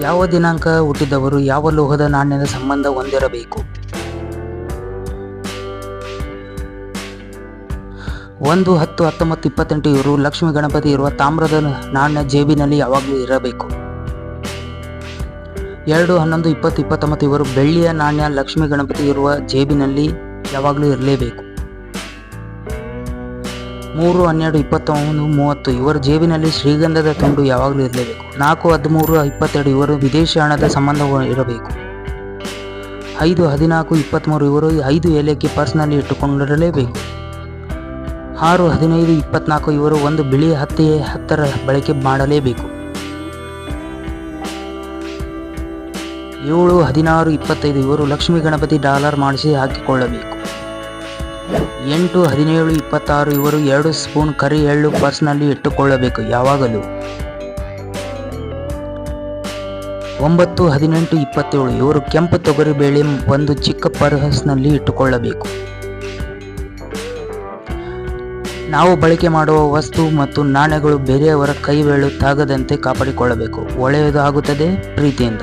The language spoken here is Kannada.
ಯಾವ ದಿನಾಂಕ ಹುಟ್ಟಿದವರು ಯಾವ ಲೋಹದ ನಾಣ್ಯದ ಸಂಬಂಧ ಹೊಂದಿರಬೇಕು? ಒಂದು ಹತ್ತು ಹತ್ತೊಂಬತ್ತು ಇಪ್ಪತ್ತೆಂಟು ಇವರು ಲಕ್ಷ್ಮೀ ಗಣಪತಿ ಇರುವ ತಾಮ್ರದ ನಾಣ್ಯ ಜೇಬಿನಲ್ಲಿ ಯಾವಾಗಲೂ ಇರಬೇಕು. ಎರಡು ಹನ್ನೊಂದು ಇಪ್ಪತ್ತು ಇಪ್ಪತ್ತೊಂಬತ್ತು ಇವರು ಬೆಳ್ಳಿಯ ನಾಣ್ಯ ಲಕ್ಷ್ಮೀ ಗಣಪತಿ ಇರುವ ಜೇಬಿನಲ್ಲಿ ಯಾವಾಗಲೂ ಇರಲೇಬೇಕು. ಮೂರು, ಹನ್ನೆರಡು, ಇಪ್ಪತ್ತೊಂದು, ಮೂವತ್ತು, ಇವರ ಜೇಬಿನಲ್ಲಿ ಶ್ರೀಗಂಧದ ತುಂಡು ಯಾವಾಗಲೂ ಇರಲೇಬೇಕು. ನಾಲ್ಕು, ಹದಿಮೂರು, ಇಪ್ಪತ್ತೆರಡು, ಇವರು ವಿದೇಶಿ ಹಣದ ಸಂಬಂಧ ಇರಬೇಕು. ಐದು, ಹದಿನಾಲ್ಕು ಇಪ್ಪತ್ತ್ಮೂರು ಇವರು ಐದು ಎಲೆಕ್ಕೆ ಪರ್ಸ್ನಲ್ಲಿ ಇಟ್ಟುಕೊಂಡಿರಲೇಬೇಕು. ಆರು, ಹದಿನೈದು, ಇಪ್ಪತ್ನಾಲ್ಕು, ಇವರು ಒಂದು ಬಿಳಿ ಹತ್ತಿ ಹತ್ತರ ಬಳಕೆ ಮಾಡಲೇಬೇಕು. ಏಳು, ಹದಿನಾರು, ಇಪ್ಪತ್ತೈದು ಇವರು ಲಕ್ಷ್ಮೀ ಗಣಪತಿ ಡಾಲರ್ ಮಾಡಿಸಿ ಹಾಕಿಕೊಳ್ಳಬೇಕು. ಎಂಟು, ಹದಿನೇಳು, ಇಪ್ಪತ್ತಾರು ಇವರು ಎರಡು ಸ್ಪೂನ್ ಕರಿ ಎಳ್ಳು ಪರ್ಸ್ನಲ್ಲಿ ಇಟ್ಟುಕೊಳ್ಳಬೇಕು ಯಾವಾಗಲೂ. ಒಂಬತ್ತು, ಹದಿನೆಂಟು, ಇಪ್ಪತ್ತೇಳು ಇವರು ಕೆಂಪು ತೊಗರಿ ಬೇಳೆ ಒಂದು ಚಿಕ್ಕ ಪರ್ಸ್ನಲ್ಲಿ ಇಟ್ಟುಕೊಳ್ಳಬೇಕು. ನಾವು ಬಳಕೆ ಮಾಡುವ ವಸ್ತು ಮತ್ತು ನಾಣ್ಯಗಳು ಬೇರೆಯವರ ಕೈ ವೇಳು ತಾಗದಂತೆ ಕಾಪಾಡಿಕೊಳ್ಳಬೇಕು. ಒಳ್ಳೆಯದು ಆಗುತ್ತದೆ ಪ್ರೀತಿಯಿಂದ.